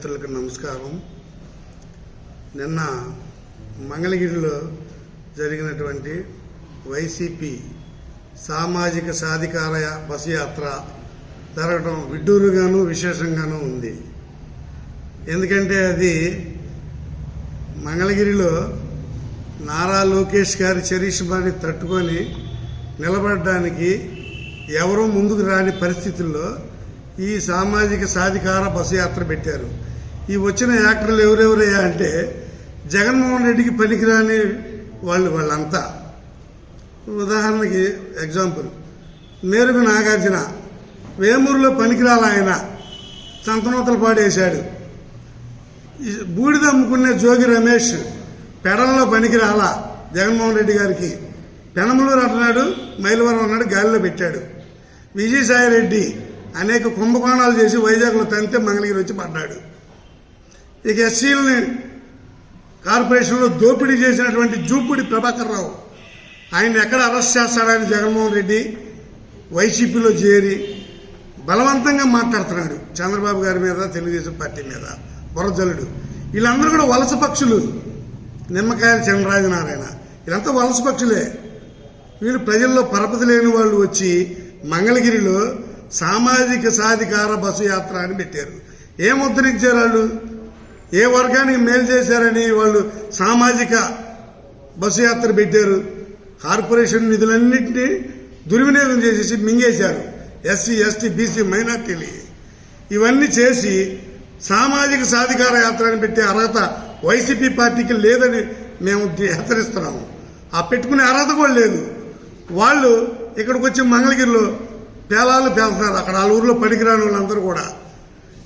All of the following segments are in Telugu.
మిత్రులకు నమస్కారం. నిన్న మంగళగిరిలో జరిగినటువంటి వైసీపీ సామాజిక సాధికార బస్సు యాత్ర జరగడం విడ్డూరుగాను విశేషంగాను ఉంది. ఎందుకంటే అది మంగళగిరిలో నారా లోకేష్ గారి చరిష్మాని తట్టుకొని నిలబడడానికి ఎవరూ ముందుకు రాని పరిస్థితుల్లో ఈ సామాజిక సాధికార బస్సు యాత్ర పెట్టారు. ఈ వచ్చిన యాక్టర్లు ఎవరెవరయ్యా అంటే జగన్మోహన్ రెడ్డికి పనికిరాని వాళ్ళు వాళ్ళంతా. ఉదాహరణకి ఎగ్జాంపుల్ మేరకు నాగార్జున వేమూరులో పనికిరాల ఆయన సంతనోతలు పాడేశాడు. బూడిదమ్ముకునే బూడిద అమ్ముకునే జోగి రమేష్ పెడల్లో పనికిరాల జగన్మోహన్ రెడ్డి గారికి. పెనమలూరు అంటున్నాడు మైలవరం అన్నాడు గాలిలో పెట్టాడు. విజయసాయి రెడ్డి అనేక కుంభకోణాలు చేసి వైజాగ్లో తంతే మంగళగిరి వచ్చి పడ్డాడు. ఇక ఎస్సీలని కార్పొరేషన్లో దోపిడీ చేసినటువంటి జూపుడి ప్రభాకర్ రావు ఆయన ఎక్కడ అరెస్ట్ చేస్తాడని జగన్మోహన్ రెడ్డి వైసీపీలో చేరి బలవంతంగా మాట్లాడుతున్నాడు. చంద్రబాబు గారి మీద తెలుగుదేశం పార్టీ మీద వరజలుడు వీళ్ళందరూ కూడా వలస పక్షులు. నిమ్మకాయల చంద్రరాజనారాయణ వీళ్ళంతా వలస పక్షులే. వీళ్ళు ప్రజల్లో పరపతి లేని వాళ్ళు వచ్చి మంగళగిరిలో సామాజిక సాధికార బస్సు యాత్ర అని పెట్టారు. ఏం ముద్రించారు వాళ్ళు? ఏ వర్గానికి మేలు చేశారని వాళ్ళు సామాజిక బస్సు యాత్ర పెట్టారు. కార్పొరేషన్ నిధులన్నింటినీ దుర్వినియోగం చేసేసి మింగేశారు. ఎస్సీ ఎస్టీ బీసీ మైనార్టీలు ఇవన్నీ చేసి సామాజిక సాధికార యాత్ర అని పెట్టే అర్హత వైసీపీ పార్టీకి లేదని మేము హెచ్చరిస్తున్నాము ఆ పెట్టుకునే అర్హత కూడా లేదు. వాళ్ళు ఇక్కడికి వచ్చి మంగళగిరిలో పేలాలు పేలుతున్నారు. అక్కడ ఆ ఊర్లో పనికిరాని వాళ్ళందరూ కూడా.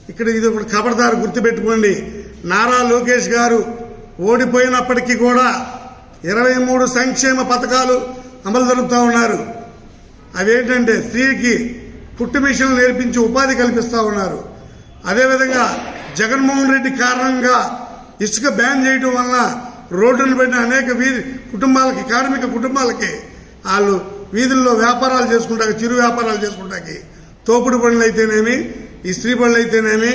ఇక్కడ ఇది ఒకటి ఖబర్దారు గుర్తుపెట్టుకోండి. నారా లోకేష్ గారు ఓడిపోయినప్పటికీ కూడా ఇరవై మూడు సంక్షేమ పథకాలు అమలు జరుపుతూ ఉన్నారు. అవేంటంటే స్త్రీకి పుట్టు మిషన్లు నేర్పించి ఉపాధి కల్పిస్తూ ఉన్నారు. అదేవిధంగా జగన్మోహన్ రెడ్డి కారణంగా ఇసుక బ్యాన్ చేయడం వలన రోడ్డును పెట్టిన అనేక వీధి కుటుంబాలకి కార్మిక కుటుంబాలకి వాళ్ళు వీధుల్లో వ్యాపారాలు చేసుకుంటాకి చిరు వ్యాపారాలు చేసుకుంటాకి తోపుడు పనులు అయితేనేమి ఈ స్త్రీ పనులు అయితేనేమి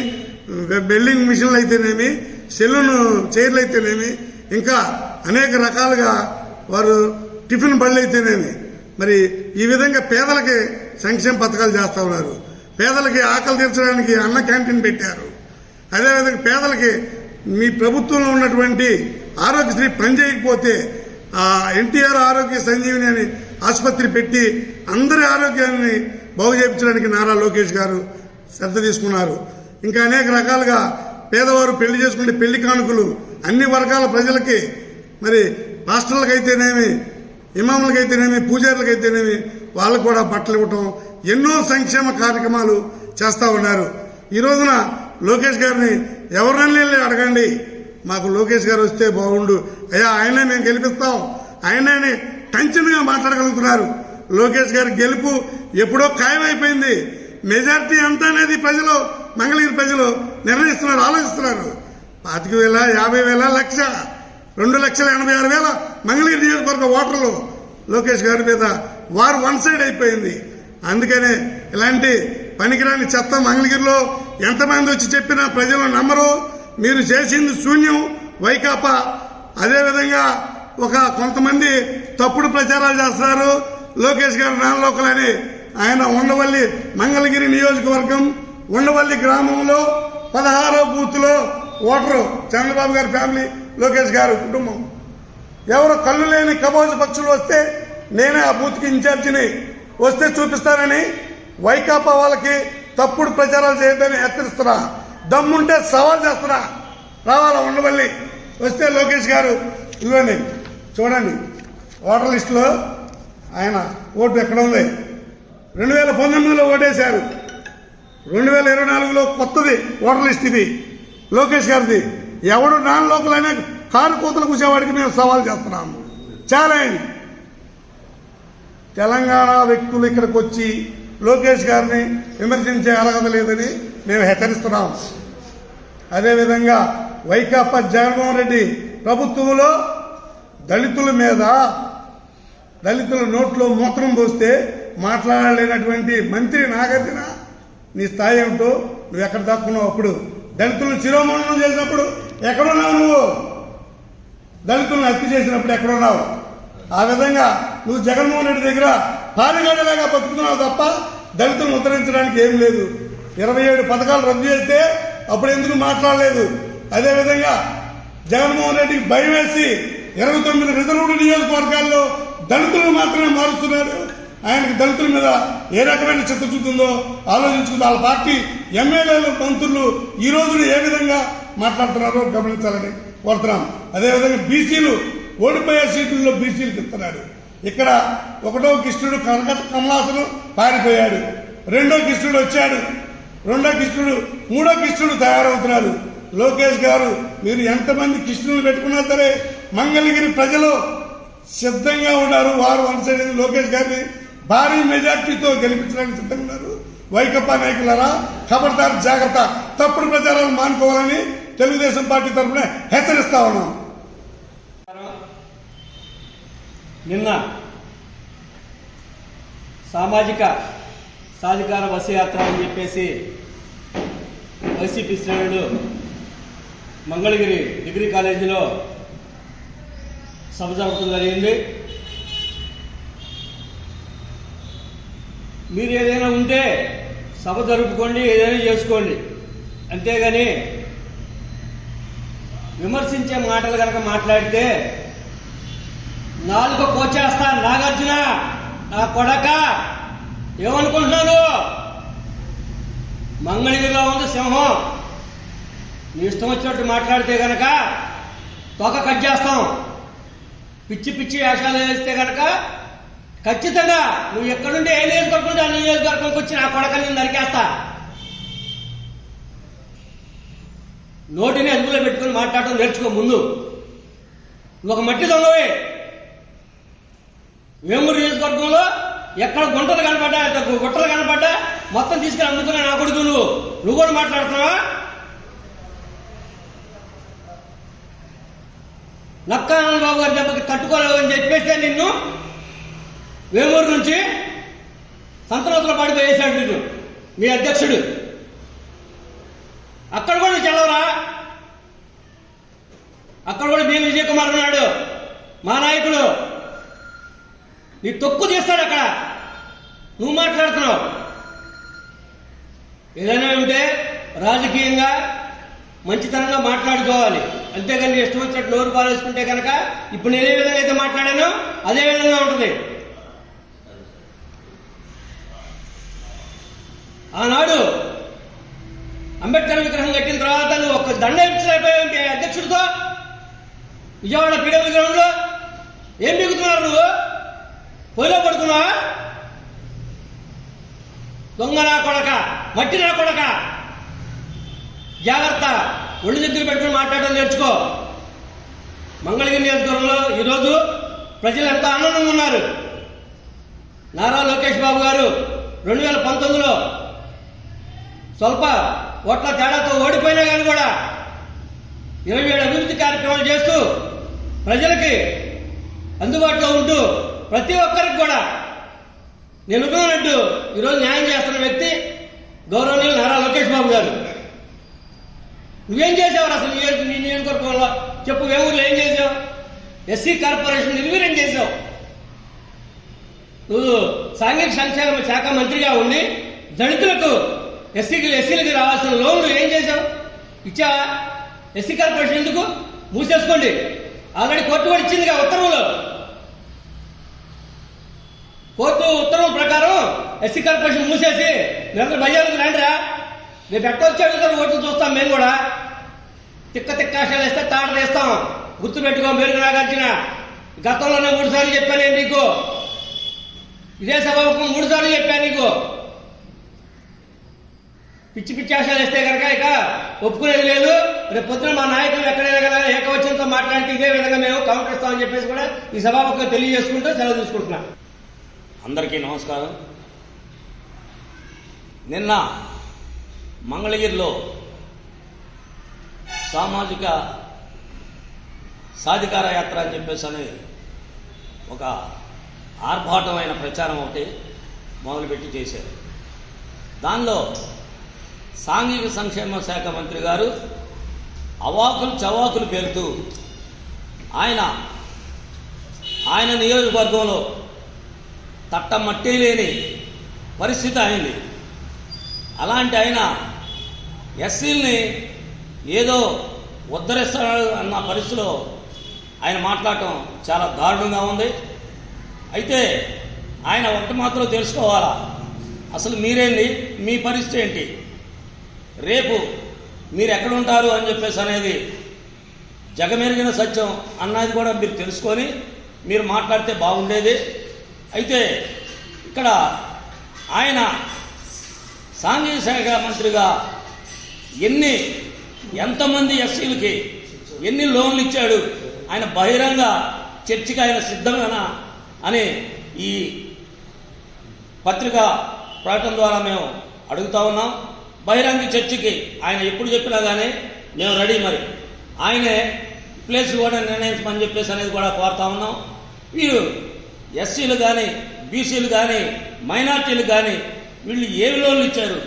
బెల్డింగ్ మిషన్లు అయితేనేమి సెల్లును చైర్లు అయితేనేమి ఇంకా అనేక రకాలుగా వారు టిఫిన్ బళ్ళు అయితేనేమి. మరి ఈ విధంగా పేదలకి సంక్షేమ పథకాలు చేస్తూ ఉన్నారు. పేదలకి ఆకలి తీర్చడానికి అన్న క్యాంటీన్ పెట్టారు. అదేవిధంగా పేదలకి మీ ప్రభుత్వంలో ఉన్నటువంటి ఆరోగ్యశ్రీ పనిచేయకపోతే ఆ ఎన్టీఆర్ ఆరోగ్య సంజీవిని అని ఆసుపత్రి పెట్టి అందరి ఆరోగ్యాన్ని బాగు చేయించడానికి నారా లోకేష్ గారు శ్రద్ధ తీసుకున్నారు. ఇంకా అనేక రకాలుగా పేదవారు పెళ్ళి చేసుకుంటే పెళ్ళి కానుకలు అన్ని వర్గాల ప్రజలకి మరి పాస్టర్లకైతేనేమి ఇమాములకైతేనేమి పూజారులకైతేనేమి వాళ్ళకు కూడా బట్టలు ఇవ్వటం ఎన్నో సంక్షేమ కార్యక్రమాలు చేస్తూ ఉన్నారు. ఈ రోజున లోకేష్ గారిని ఎవరినైనా అడగండి. మాకు లోకేష్ గారు వస్తే బాగుండు. అయ్యా ఆయనే మేము గెలిపిస్తాం. ఆయననే టెన్షన్గా మాట్లాడగలుగుతున్నారు. లోకేష్ గారి గెలుపు ఎప్పుడో ఖాయమైపోయింది. మెజార్టీ ఎంత అనేది ప్రజలు మంగళగిరి ప్రజలు నిర్ణయిస్తున్నారు ఆలోచిస్తున్నారు. పాతిక వేల యాభై వేల లక్ష రెండు లక్షల ఎనభై ఆరు వేల మంగళగిరి నియోజకవర్గ ఓటర్లు లోకేష్ గారి మీద వారు వన్ సైడ్ అయిపోయింది. అందుకనే ఇలాంటి పనికిరాని చెత్త మంగళగిరిలో ఎంతమంది వచ్చి చెప్పినా ప్రజలు నమ్మరు. మీరు చేసింది శూన్యం వైకాపా. అదేవిధంగా ఒక కొంతమంది తప్పుడు ప్రచారాలు చేస్తున్నారు. లోకేష్ గారు నాన్ లోకల్ అని ఆయన ఉండవల్లి మంగళగిరి నియోజకవర్గం ఉండవల్లి గ్రామంలో పదహారో బూత్లో ఓటరు చంద్రబాబు గారి ఫ్యామిలీ లోకేష్ గారు కుటుంబం. ఎవరు కళ్ళు లేని కబోజ పక్షులు వస్తే నేనే ఆ బూత్కి ఇన్ఛార్జిని. వస్తే చూపిస్తానని వైకాపా వాళ్ళకి తప్పుడు ప్రచారాలు చేయొద్దని హెచ్చరిస్తున్నా. దమ్ముంటే సవాల్ చేస్తున్నా. రావాలా ఉండవల్లి? వస్తే లోకేష్ గారు ఇవ్వండి. చూడండి. ఓటర్ లిస్టులో ఆయన ఓటు ఎక్కడ ఉంది? రెండు వేల పంతొమ్మిదిలో ఓటేశారు. రెండు వేల ఇరవై నాలుగులో కొత్తది ఓటర్ లిస్ట్ ఇది. లోకేష్ గారిది. ఎవడు నాన్ లోకల్ అయినా కారు కూతలు కూసేవాడికి మేము సవాల్ చేస్తున్నాము. ఛాలెంజ్. తెలంగాణ వ్యక్తులు ఇక్కడికి వచ్చి లోకేష్ గారిని విమర్శించే అర్హత లేదని మేము హెచ్చరిస్తున్నాం. అదేవిధంగా వైకాపా జగన్మోహన్ రెడ్డి ప్రభుత్వంలో దళితుల మీద దళితుల నోట్లో మూత్రం పోస్తే మాట్లాడలేనటువంటి మంత్రి నాగార్జున నీ స్థాయి ఏమిటో నువ్వు ఎక్కడ దాక్కున్నావు అప్పుడు? దళితులను శిరోమణనం చేసినప్పుడు ఎక్కడున్నావు నువ్వు? దళితులను హత్య చేసినప్పుడు ఎక్కడున్నావు? ఆ విధంగా నువ్వు జగన్మోహన్ రెడ్డి దగ్గర పారిగడలాగా బతుకుతున్నావు తప్ప దళితులను ఉత్తరించడానికి ఏం లేదు. ఇరవై ఏడు పథకాలు రద్దు చేస్తే అప్పుడు ఎందుకు మాట్లాడలేదు? అదేవిధంగా జగన్మోహన్ రెడ్డికి భయం వేసి ఇరవై తొమ్మిది రిజర్వ్డ్ నియోజకవర్గాల్లో దళితులను మాత్రమే మారుస్తున్నాడు. ఆయనకి దళితుల మీద ఏ రకమైన చిత్తశుద్ధి ఉందో ఆలోచించుకుంది. వాళ్ళ పార్టీ ఎమ్మెల్యేలు మంత్రులు ఈ రోజున ఏ విధంగా మాట్లాడుతున్నారో గమనించాలని కోరుతున్నాం. అదేవిధంగా బీసీలు ఓడిపోయే సీట్లలో బీసీలకు ఇస్తున్నాడు ఇక్కడ ఒకటో కృష్ణుడు కనక కమలాసను పారిపోయాడు. రెండో కృష్ణుడు వచ్చాడు. రెండో కృష్ణుడు మూడో కృష్ణుడు తయారవుతున్నాడు లోకేష్ గారు మీరు ఎంతమంది కృష్ణులు పెట్టుకున్నా సరే మంగళగిరి ప్రజలు సిద్ధంగా ఉన్నారు. వారు వన్ లోకేష్ గారిని. భారీ మెజార్టీతో గెలిపించడానికి సిద్ధంగా ఉన్నారు. వైకప్పా నాయకులరా ఖబర్దార్ జాగ్రత్త. తప్పుడు ప్రచారాలు మానుకోవాలని తెలుగుదేశం పార్టీ తరఫున హెచ్చరిస్తా ఉన్నాం. నిన్న సామాజిక సాధికార బస్సు యాత్ర అని చెప్పేసి వైసీపీ శ్రేణులు మంగళగిరి డిగ్రీ కాలేజీలో సభ జరపడం జరిగింది. మీరు ఏదైనా ఉంటే సభ జరుపుకోండి ఏదైనా చేసుకోండి. అంతేగాని విమర్శించే మాటలు కనుక మాట్లాడితే నాలుగు కోచేస్తా నాగార్జున నా కొడక ఏమనుకుంటున్నాను? మంగళగిరిలో ఉంది సింహం. నీ ఇష్టం వచ్చినట్టు మాట్లాడితే గనక తోక కట్ చేస్తాం. పిచ్చి పిచ్చి వేషాలు వేస్తే గనక ఖచ్చితంగా నువ్వు ఎక్కడుంటే ఏ నియోజకవర్గం ఆ నియోజకవర్గంకి వచ్చి నా కొడకల్ని నేను నరికేస్తా. నోటిని అదుపులో పెట్టుకుని మాట్లాడటం నేర్చుకో ముందు. నువ్వు ఒక మట్టి దొంగవే. వేమూరు నియోజకవర్గంలో ఎక్కడ గుంటలు కనపడ్డా ఎక్కడ గుట్టలు కనపడ్డా మొత్తం తీసుకుని అమ్ముకున్నా నా కొడుకు నువ్వు. నువ్వు కూడా మాట్లాడుతున్నావా? నక్కానంద బాబు గారి దెబ్బకి తట్టుకోలేవు అని చెప్పేస్తే నిన్ను వేమూరు నుంచి సంతనోతుల వేశాడు నిన్ను మీ అధ్యక్షుడు. అక్కడ కూడా నువ్వు అక్కడ కూడా బి విజయ్ కుమార్ ఉన్నాడు. మా నాయకుడు. నీ తొక్కు తీస్తాడు అక్కడ. నువ్వు మాట్లాడుతున్నావు. ఏదైనా ఉంటే రాజకీయంగా మంచితనంగా మాట్లాడుకోవాలి. అంతేగాని ఇష్టం వచ్చినట్టు నోరు పాలేసుకుంటే కనుక ఇప్పుడు నేను ఏ విధంగా అయితే మాట్లాడానో అదే విధంగా ఉంటుంది. ఆనాడు అంబేద్కర్ విగ్రహం కట్టిన తర్వాత నువ్వు ఒక దండ ఇచ్చిపోయావు అధ్యక్షుడితో? విజయవాడ పీడబ్ల్యూ విగ్రహంలో ఏం బిగుతున్నారు నువ్వు? పొయ్యిలో పడుకున్నావా? దొంగ నా కొడక? మట్టి నా కొడక? జాగ్రత్త. ఒళ్ళు దగ్గర పెట్టుకుని మాట్లాడడం నేర్చుకో. మంగళగిరి నియోజకవర్గంలో ఈరోజు ప్రజలు ఎంతో ఆనందంగా ఉన్నారు. నారా లోకేష్ బాబు గారు రెండు వేల పంతొమ్మిదిలో స్వల్ప ఓట్ల తేడాతో ఓడిపోయినా కానీ కూడా ఇరవై ఏడు అభివృద్ధి కార్యక్రమాలు చేస్తూ ప్రజలకి అందుబాటులో ఉంటూ ప్రతి ఒక్కరికి కూడా నేను అనుకున్నట్టు ఈరోజు న్యాయం చేస్తున్న వ్యక్తి గౌరవనీయులు నారా లోకేష్ బాబు గారు. నువ్వేం చేసావు అసలు నీ నియోజకవర్గంలో? చెప్పు ఏ ఊర్లో ఏం చేసావు? ఎస్సీ కార్పొరేషన్ నిర్వీర్యం చేసావు. నువ్వు సాంఘిక సంక్షేమ శాఖ మంత్రిగా ఉండి దళితులకు ఎస్సీకి ఎస్సీలకి రావాల్సిన లోన్లు ఏం చేశావు? ఇచ్చా? ఎస్సీ కార్పొరేషన్ ఎందుకు? మూసేసుకోండి. ఆల్రెడీ కోర్టు కూడా ఇచ్చిందిగా ఉత్తర్వులు. కోర్టు ఉత్తర్వుల ప్రకారం ఎస్సీ కార్పొరేషన్ మూసేసి మీరందరూ భయాలకు రండిరా. రేపు ఎట్టొచ్చి అడుగుతారు ఓట్లు చూస్తాం మేము కూడా. తిక్క తిక్క వేస్తే తాట వేస్తాం. గుర్తు పెట్టుకో మీరు నాగార్జున. గతంలోనే మూడు సార్లు చెప్పాను నీకు. ఇదే సభకు మూడు సార్లు చెప్పాను నీకు. పిచ్చి పిచ్చి ఆశలు వేస్తే కనుక ఇక ఒప్పుకునేది లేదు. రేపు పొద్దున మా నాయకులు ఎక్కడైనా కదా ఏకవచనంతో మాట్లాడితే ఇదే విధంగా మేము కౌంటర్ ఇస్తామని చెప్పేసి కూడా ఈ సభాపకు తెలియజేసుకుంటూ సెలవు తీసుకుంటున్నాం. అందరికీ నమస్కారం. నిన్న మంగళగిరిలో సామాజిక సాధికార యాత్ర అని చెప్పేసి అని ఒక ఆర్భాటమైన ప్రచారం ఒకటి మొదలుపెట్టి చేశారు. దానిలో సాంఘిక సంక్షేమ శాఖ మంత్రి గారు అవాకులు చవాకులు పేరుతూ ఆయన ఆయన నియోజకవర్గంలో తట్ట మట్టి లేని పరిస్థితి అయింది. అలాంటి ఆయన ఎస్సీల్ని ఏదో ఉద్ధరిస్తాడు అన్న పరిస్థితిలో ఆయన మాట్లాడటం చాలా దారుణంగా ఉంది. అయితే ఆయన ఒకటి మాత్రం తెలుసుకోవాలా? అసలు మీరేంది? మీ పరిస్థితి ఏంటి? రేపు మీరు ఎక్కడుంటారు అని చెప్పేసి అనేది జగమెరిగిన సత్యం అన్నది కూడా మీరు తెలుసుకొని మీరు మాట్లాడితే బాగుండేది. అయితే ఇక్కడ ఆయన సాంఘిక శాఖ మంత్రిగా ఎన్ని ఎంతమంది ఎస్సీలకి ఎన్ని లోన్లు ఇచ్చాడు ఆయన బహిరంగ చర్చకి ఆయన సిద్ధమేనా అని ఈ పత్రిక ప్రకటన ద్వారా మేము అడుగుతా ఉన్నాం. బహిరంగ చర్చకి ఆయన ఎప్పుడు చెప్పినా కానీ మేము రెడీ మరి. ఆయనే ప్లేస్ కూడా నిర్ణయించమని చెప్పేసి అనేది కూడా కోరుతా ఉన్నాం. వీరు ఎస్సీలు కానీ బీసీలు కానీ మైనార్టీలు కానీ వీళ్ళు ఏ లోన్లు ఇచ్చారు?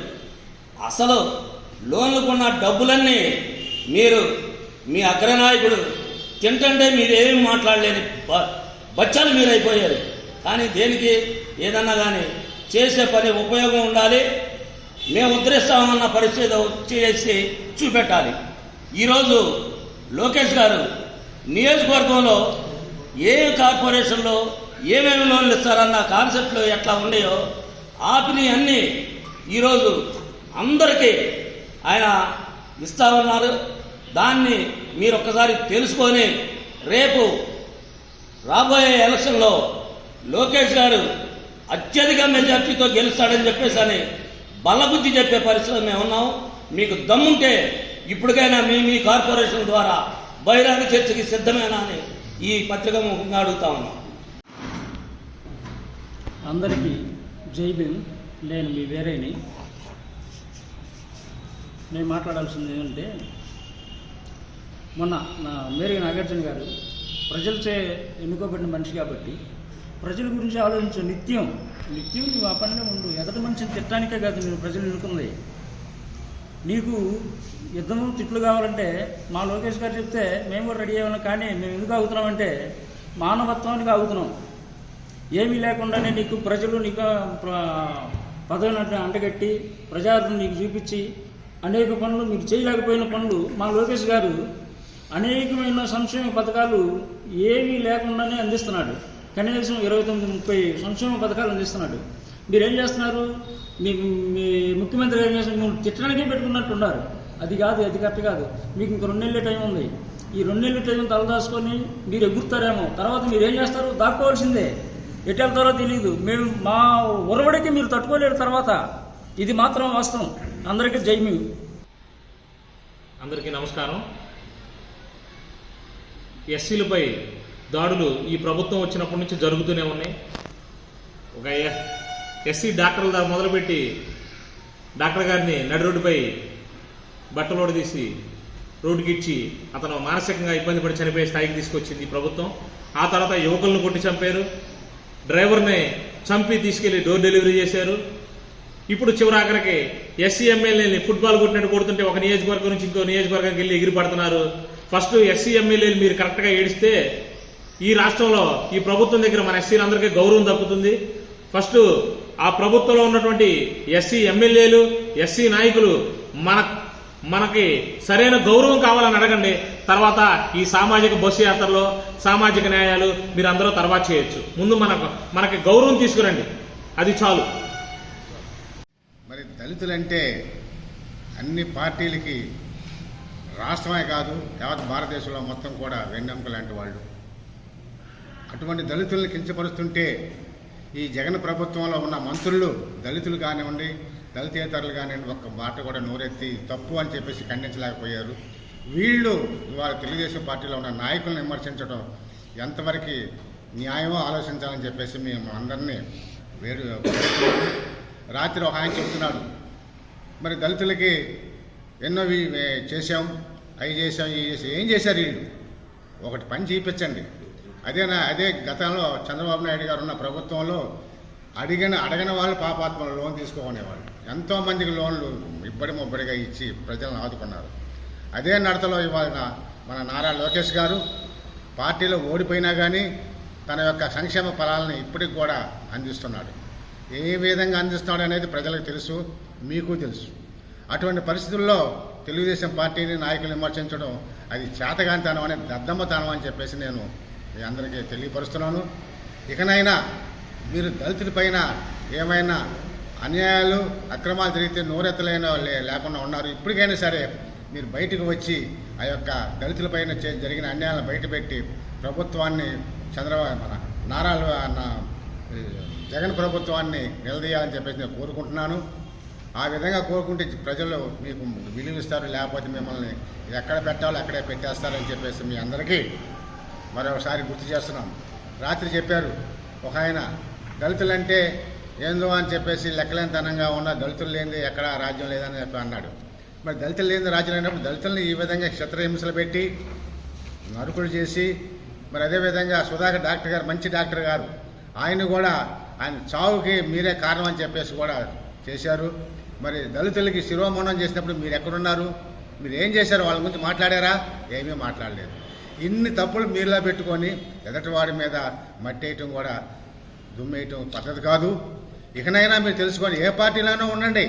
అసలు లోన్లకున్న డబ్బులన్నీ మీరు మీ అగ్రనాయకుడు తింటుంటే మీరు మాట్లాడలేని బచ్చాలు మీరు అయిపోయారు కానీ దేనికి? ఏదన్నా కానీ చేసే పని ఉపయోగం ఉండాలి. మేము ఉద్ధరిస్తామన్న పరిస్థితి చేసి చూపెట్టాలి. ఈరోజు లోకేష్ గారు నియోజకవర్గంలో ఏ కార్పొరేషన్లో ఏమేమి లోన్లు ఇస్తారన్న కాన్సెప్ట్లు ఎట్లా ఉన్నాయో ఆపిని అన్నీ ఈరోజు అందరికీ ఆయన ఇస్తా ఉన్నారు. దాన్ని మీరు ఒక్కసారి తెలుసుకొని రేపు రాబోయే ఎలక్షన్లో లోకేష్ గారు అత్యధిక మెజార్టీతో గెలుస్తాడని చెప్పేసి అని బల్లబుద్ధి చెప్పే పరిస్థితిలో మేము ఉన్నాం. మీకు దమ్ముంటే ఇప్పటికైనా మీ మీ కార్పొరేషన్ ద్వారా బహిరంగ చర్చకి సిద్ధమేనా అని ఈ పత్రిక ముఖంగా అడుగుతా ఉన్నాం. అందరికీ జై భీమ్. నేను మీ వేరేని. నేను మాట్లాడాల్సింది ఏంటంటే మొన్న నా మేరీ నాగార్జున గారు ప్రజలచే ఎన్నుకోబడిన మనిషి కాబట్టి ప్రజల గురించి ఆలోచించే నిత్యం నిత్యం నువ్వు ఆ పనిలో ఉండు. ఎదటి మనిషిని తిట్టడానికే కాదు నేను ప్రజలు ఎన్నుకున్నది నీకు యుద్ధం తిట్లు కావాలంటే మా లోకేష్ గారు చెప్తే మేము కూడా రెడీ అయ్యాము కానీ మేము ఎందుకు ఆగుతున్నామంటే మానవత్వానికి ఆగుతున్నాం. ఏమీ లేకుండానే నీకు ప్రజలు నీకు పదవిని అంటగట్టి ప్రజాదరణ నీకు చూపించి అనేక పనులు మీరు చేయలేకపోయిన పనులు మా లోకేష్ గారు అనేకమైన సంక్షేమ పథకాలు ఏమీ లేకుండానే అందిస్తున్నాడు. కనీసం ఇరవై తొమ్మిది ముప్పై సంక్షేమ పథకాలు అందిస్తున్నాడు. మీరేం చేస్తున్నారు? మీ మీ ముఖ్యమంత్రి ఏం చేస్తున్నారు? మిమ్మల్ని తిట్టడానికే పెట్టుకున్నట్టున్నారు అది కాదు అది కరెక్ట్ కాదు. మీకు ఇంక రెండు నెలల టైం ఉంది. ఈ రెండు నెలల టైం తలదాచుకొని మీరు ఎగురుతారేమో. తర్వాత మీరు ఏం చేస్తారు? దాక్కోవాల్సిందే. ఎటు వెళ్తారో తెలియదు మేము మా ఒరవడికి మీరు తట్టుకోలేరు తర్వాత. ఇది మాత్రం వాస్తవం. అందరికీ జై మీ. అందరికీ నమస్కారం. ఎస్సీలపై దాడులు ఈ ప్రభుత్వం వచ్చినప్పటి నుంచి జరుగుతూనే ఉన్నాయి. ఒక ఎస్సీ డాక్టర్ల దగ్గర మొదలుపెట్టి డాక్టర్ గారిని నడి రోడ్డుపై బట్టలోడు తీసి రోడ్డుకిచ్చి అతను మానసికంగా ఇబ్బంది పడి చనిపోయే స్థాయికి తీసుకొచ్చింది ఈ ప్రభుత్వం. ఆ తర్వాత యువకులను కొట్టి చంపారు. డ్రైవర్ని చంపి తీసుకెళ్ళి డోర్ డెలివరీ చేశారు. ఇప్పుడు చివరి ఆఖరికి ఎస్సీ ఎమ్మెల్యేని ఫుట్బాల్ కొట్టినట్టు కొడుతుంటే ఒక నియోజకవర్గం నుంచి ఇంకో నియోజకవర్గానికి వెళ్ళి ఎగిరి పడుతున్నారు ఫస్ట్ ఎస్సీ ఎమ్మెల్యేలు మీరు కరెక్ట్గా ఏడిస్తే ఈ రాష్ట్రంలో ఈ ప్రభుత్వం దగ్గర మన ఎస్సీలందరికీ గౌరవం దక్కుతుంది. ఫస్ట్ ఆ ప్రభుత్వంలో ఉన్నటువంటి ఎస్సీ ఎమ్మెల్యేలు ఎస్సీ నాయకులు మన మనకి సరైన గౌరవం కావాలని అడగండి. తర్వాత ఈ సామాజిక బస్సు యాత్రలో సామాజిక న్యాయాలు మీరు అందరూ తర్వాత చేయొచ్చు. ముందు మనకు మనకి గౌరవం తీసుకురండి. అది చాలు. మరి దళితులంటే అన్ని పార్టీలకి రాష్ట్రమే కాదు యావత్ భారతదేశంలో మొత్తం కూడా వెన్నెముక లాంటి వాళ్ళు. అటువంటి దళితుల్ని కించపరుస్తుంటే ఈ జగన్ ప్రభుత్వంలో ఉన్న మంత్రులు దళితులు కానివ్వండి దళితేతరులు కానివ్వండి ఒక్క మాట కూడా నోరెత్తి తప్పు అని చెప్పేసి ఖండించలేకపోయారు. వీళ్ళు ఇవాళ తెలుగుదేశం పార్టీలో ఉన్న నాయకులను విమర్శించడం ఎంతవరకు న్యాయమో ఆలోచించాలని చెప్పేసి మేము అందరినీ వేరు రాత్రి ఒక ఆయన చెప్తున్నాడు. మరి దళితులకి ఎన్నో చేసాం అవి చేసాం ఇవి చేసాం ఏం చేశారు వీళ్ళు? ఒకటి పని చేయించండి. అదేనా అదే గతంలో చంద్రబాబు నాయుడు గారు ఉన్న ప్రభుత్వంలో అడిగిన అడగిన వాళ్ళు పాపాత్మలు లోన్ తీసుకోనేవాళ్ళు. ఎంతో మందికి లోన్లు ఇబ్బడి ముబ్బడిగా ఇచ్చి ప్రజలను ఆదుకున్నారు. అదే నడతలో ఇవాళ మన నారా లోకేష్ గారు పార్టీలో ఓడిపోయినా కానీ తన యొక్క సంక్షేమ ఫలాలను ఇప్పటికి కూడా అందిస్తున్నాడు. ఏ విధంగా అందిస్తున్నాడు అనేది ప్రజలకు తెలుసు మీకు తెలుసు. అటువంటి పరిస్థితుల్లో తెలుగుదేశం పార్టీని నాయకులు విమర్శించడం అది చేతగానితనం అనే దద్దమ్మతనం అని చెప్పేసి నేను మీ అందరికీ తెలియపరుస్తున్నాను. ఇకనైనా మీరు దళితులపైన ఏమైనా అన్యాయాలు అక్రమాలు జరిగితే నోరెత్తలైన లేకుండా ఉన్నారు. ఇప్పటికైనా సరే మీరు బయటకు వచ్చి ఆ యొక్క దళితులపైన జరిగిన అన్యాయాలను బయటపెట్టి ప్రభుత్వాన్ని చంద్రబాబు మన నారా జగన్ ప్రభుత్వాన్ని నిలదీయాలని చెప్పేసి నేను కోరుకుంటున్నాను. ఆ విధంగా కోరుకుంటే ప్రజలు మీకు విలువిస్తారు లేకపోతే మిమ్మల్ని ఎక్కడ పెట్టాలో అక్కడే పెట్టేస్తారని చెప్పేసి మీ అందరికీ మరొకసారి గుర్తు చేస్తున్నాం. రాత్రి చెప్పారు ఒక ఆయన దళితులంటే ఏందో అని చెప్పేసి లెక్కలేనితనంగా ఉన్న దళితులు లేనిది ఎక్కడ రాజ్యం లేదని చెప్పి అన్నాడు. మరి దళితులు లేని రాజ్యం లేనప్పుడు దళితుల్ని ఈ విధంగా క్షత్రహింసలు పెట్టి నరుకులు చేసి మరి అదేవిధంగా సుధాకర్ డాక్టర్ గారు మంచి డాక్టర్ గారు ఆయన కూడా ఆయన చావుకి మీరే కారణం అని చెప్పేసి కూడా చేశారు. మరి దళితులకి శిరోమౌనం చేసినప్పుడు మీరు ఎక్కడున్నారు? మీరు ఏం చేశారు? వాళ్ళ గురించి మాట్లాడారా? ఏమీ మాట్లాడలేదు. ఇన్ని తప్పులు మీరులా పెట్టుకొని ఎదటివాడి మీద మట్టేయటం కూడా దుమ్మేయటం పద్ధతి కాదు. ఇకనైనా మీరు తెలుసుకొని ఏ పార్టీలోనూ ఉండండి.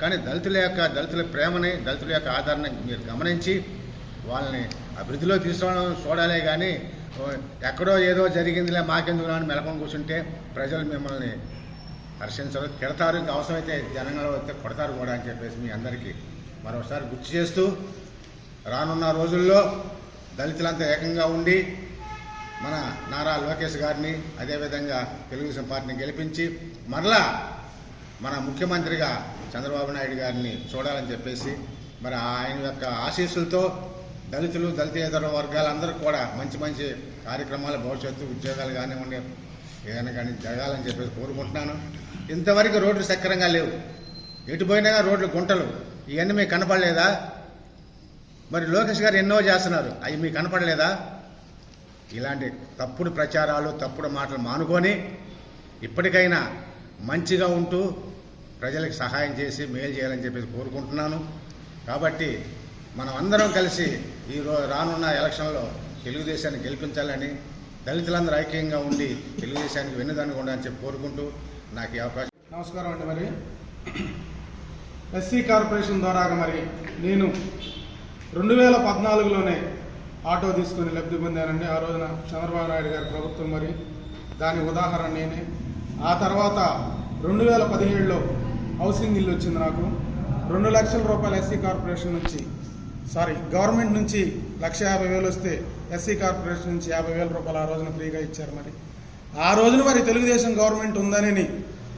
కానీ దళితుల యొక్క దళితుల ప్రేమని దళితుల యొక్క ఆదరణ మీరు గమనించి వాళ్ళని అభివృద్ధిలో తీసుకోవడం చూడాలే కానీ ఎక్కడో ఏదో జరిగిందిలే మాకెందుకు అని మెలకొని కూర్చుంటే ప్రజలు మిమ్మల్ని హర్షించరు తిడతారు. ఇంకా అవసరమైతే జనంలో వస్తే కొడతారు కూడా అని చెప్పేసి మీ అందరికీ మరోసారి గుర్తు చేస్తూ రానున్న రోజుల్లో దళితులంతా ఏకంగా ఉండి మన నారా లోకేష్ గారిని అదేవిధంగా తెలుగుదేశం పార్టీని గెలిపించి మరలా మన ముఖ్యమంత్రిగా చంద్రబాబు నాయుడు గారిని చూడాలని చెప్పేసి మరి ఆయన యొక్క ఆశీస్సులతో దళితులు దళితేతర వర్గాలందరూ కూడా మంచి మంచి కార్యక్రమాలు భవిష్యత్తు ఉద్యోగాలు కానివ్వండి ఏదైనా కానీ జరగాలని చెప్పేసి కోరుకుంటున్నాను. ఇంతవరకు రోడ్లు సక్రంగా లేవు. ఎటు పోయినా రోడ్లు గుంటలు. ఇవన్నీ మీకు కనపడలేదా? మరి లోకేష్ గారు ఎన్నో చేస్తున్నారు. అవి మీకు కనపడలేదా? ఇలాంటి తప్పుడు ప్రచారాలు తప్పుడు మాటలు మానుకొని ఇప్పటికైనా మంచిగా ఉంటూ ప్రజలకు సహాయం చేసి మేలు చేయాలని చెప్పేసి కోరుకుంటున్నాను. కాబట్టి మనం అందరం కలిసి ఈ రానున్న ఎలక్షన్లో తెలుగుదేశాన్ని గెలిపించాలని దళితులందరూ ఐక్యంగా ఉండి తెలుగుదేశానికి వెన్నదానికి ఉండాలని చెప్పి కోరుకుంటూ నాకు ఈ అవకాశం నమస్కారం అండి మరి. ఎస్సీ కార్పొరేషన్ ద్వారా మరి నేను రెండు వేల పద్నాలుగులోనే ఆటో తీసుకుని లబ్ధి పొందానండి ఆ రోజున చంద్రబాబు నాయుడు గారి ప్రభుత్వం మరి దాని ఉదాహరణ నేనే. ఆ తర్వాత రెండు వేల పదిహేడులో హౌసింగ్ ఇల్లు వచ్చింది నాకు. రెండు లక్షల రూపాయలు ఎస్సీ కార్పొరేషన్ నుంచి సారీ గవర్నమెంట్ నుంచి లక్ష యాభై వేలు వస్తే ఎస్సీ కార్పొరేషన్ నుంచి యాభై వేల రూపాయలు ఆ రోజున ఫ్రీగా ఇచ్చారు మరి. ఆ రోజున మరి తెలుగుదేశం గవర్నమెంట్ ఉందని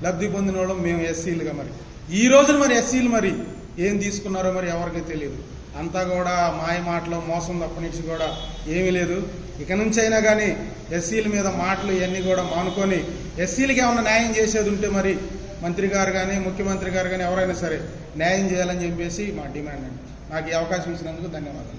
లబ్ధి పొందిన వాళ్ళం మేము ఎస్సీలుగా మరి. ఈ రోజున మరి ఎస్సీలు మరి ఏం తీసుకున్నారో మరి ఎవరికీ తెలియదు. అంతా కూడా మాయ మాటలు మోసం తప్ప నుంచి కూడా ఏమీ లేదు. ఇక నుంచి అయినా కానీ ఎస్సీల మీద మాటలు ఇవన్నీ కూడా మానుకొని ఎస్సీలకి ఏమైనా న్యాయం చేసేది ఉంటే మరి మంత్రి గారు కానీ ముఖ్యమంత్రి గారు కానీ ఎవరైనా సరే న్యాయం చేయాలని చెప్పేసి మా డిమాండ్ అండి. నాకు ఈ అవకాశం ఇచ్చినందుకు ధన్యవాదాలు.